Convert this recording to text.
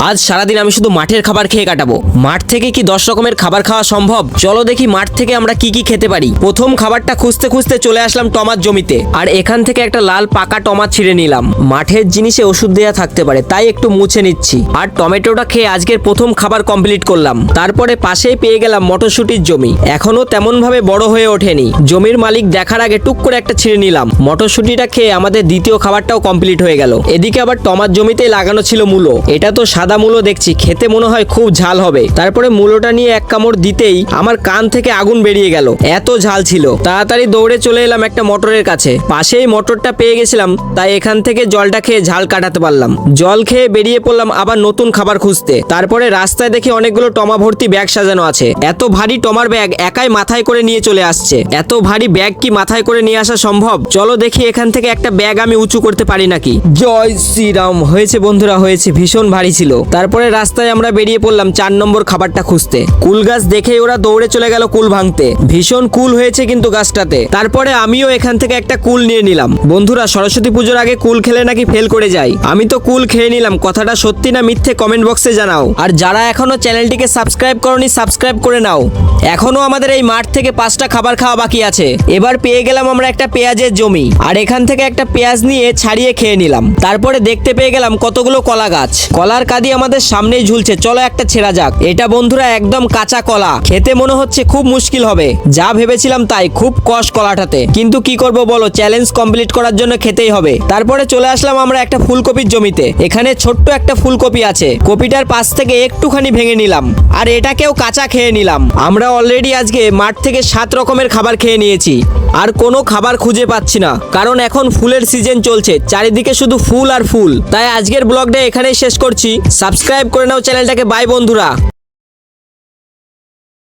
আজ সারাদিন আমি শুধু মাঠের খাবার খেয়ে কাটাবো। মাঠ থেকে কি দশ রকমের খাবার খাওয়া সম্ভব? চলো দেখি মাঠ থেকে আমরা কি কি খেতে পারি। প্রথম খাবারটা খুঁজতে খুঁজতে চলে আসলাম টমার জমিতে। আর এখান থেকে একটা লাল পাকা টমাট ছিঁড়ে নিলাম। মাঠের জিনিসে ওষুধ দেওয়া থাকতে পারে, তাই একটু মুছে নিচ্ছি। আর টমেটোটা খেয়ে আজকের প্রথম খাবার কমপ্লিট করলাম। তারপরে পাশেই পেয়ে গেলাম মটরশুটির জমি। এখনও তেমন ভাবে বড় হয়ে ওঠেনি। জমির মালিক দেখার আগে টুক করে একটা ছিঁড়ে নিলাম। মটরশুটিটা খেয়ে আমাদের দ্বিতীয় খাবারটাও কমপ্লিট হয়ে গেল। এদিকে আবার টমার জমিতে লাগানো ছিল মূলো। এটা তো সাদা মূলো দেখছি, খেতে মনে হয় খুব ঝাল হবে। তারপরে মূলোটা নিয়ে এক কামড় দিতেই আমার কান থেকে আগুন বেরিয়ে গেল। এত ঝাল ছিল। তাড়াতাড়ি দৌড়ে চলে এলাম একটা মোটরের কাছে। পাশেই মোটরটা পেয়ে গেছিলাম, তাই এখান থেকে জলটা খেয়ে ঝাল কাটাতে পারলাম। জল খেয়ে বেরিয়ে পড়লাম আবার নতুন খাবার খুঁজতে। তারপরে রাস্তায় দেখি অনেকগুলো টমা ভর্তি ব্যাগ সাজানো আছে। এত ভারী টমার ব্যাগ একাই মাথায় করে নিয়ে চলে আসছে। এত ভারী ব্যাগ কি মাথায় করে নিয়ে আসা সম্ভব? চলো দেখি এখান থেকে একটা ব্যাগ আমি উঁচু করতে পারি নাকি। জয় শ্রীরাম! হয়েছে বন্ধুরা, হয়েছে। ভীষণ ভারী ছিল। তারপরে রাস্তায় আমরা বেরিয়ে পড়লাম চার নম্বর খাবারটা খুঁজতে। কুল গাছ দেখেই ওরা দৌড়ে চলে গেল কুল ভাঙতে। ভীষণ কুল হয়েছে কিন্তু গাছটাতে। তারপরে আমিও এখান থেকে একটা কুল নিয়ে নিলাম। বন্ধুরা, সরস্বতী পুজোর আগে কুল খেলে নাকি ফেল করে যায় আমি তো কুল খেয়ে নিলাম। কথাটা সত্যি না মিথ্যে কমেন্ট বক্সে জানাও। আর যারা এখনও চ্যানেলটিকে সাবস্ক্রাইব করনি সাবস্ক্রাইব করে নাও। এখনও আমাদের এই মাঠ থেকে পাঁচটা খাবার খাওয়া বাকি আছে। এবার পেয়ে গেলাম আমরা একটা পেঁয়াজের জমি। আর এখান থেকে একটা পেঁয়াজ নিয়ে ছাড়িয়ে খেয়ে নিলাম। তারপরে দেখতে পেয়ে গেলাম কতগুলো কলা গাছ। কলার কাদি আমাদের সামনেই ঝুলছে। চলো একটা ছেঁড়া যাক। এটা বন্ধুরা একদম কাঁচা কলা। খেতে মনে হচ্ছে খুব মুশকিল হবে। যা ভেবেছিলাম তাই খুব কষ কলাটাতে। কিন্তু কি করব বলো চ্যালেঞ্জ কমপ্লিট করার জন্য খেতেই হবে। তারপরে চলে আসলাম আমরা একটা ফুলকপির জমিতে। এখানে ছোট্ট একটা ফুলকপি আছে। কপিটার পাশ থেকে একটুখানি ভেঙে নিলাম। আর এটাকেও কাঁচা খেয়ে নিলাম। আমরা অলরেডি আজকে মাঠ থেকে সাত রকমের খাবার খেয়ে নিয়েছি। আর কোনো খাবার খুঁজে পাচ্ছি না। কারণ এখন ফুলের সিজন চলছে। চারিদিকে শুধু ফুল আর ফুল। তাই আজকের ব্লগটা এখানেই শেষ করছি। সাবস্ক্রাইব করে নাও চ্যানেলটাকে। বাই বন্ধুরা।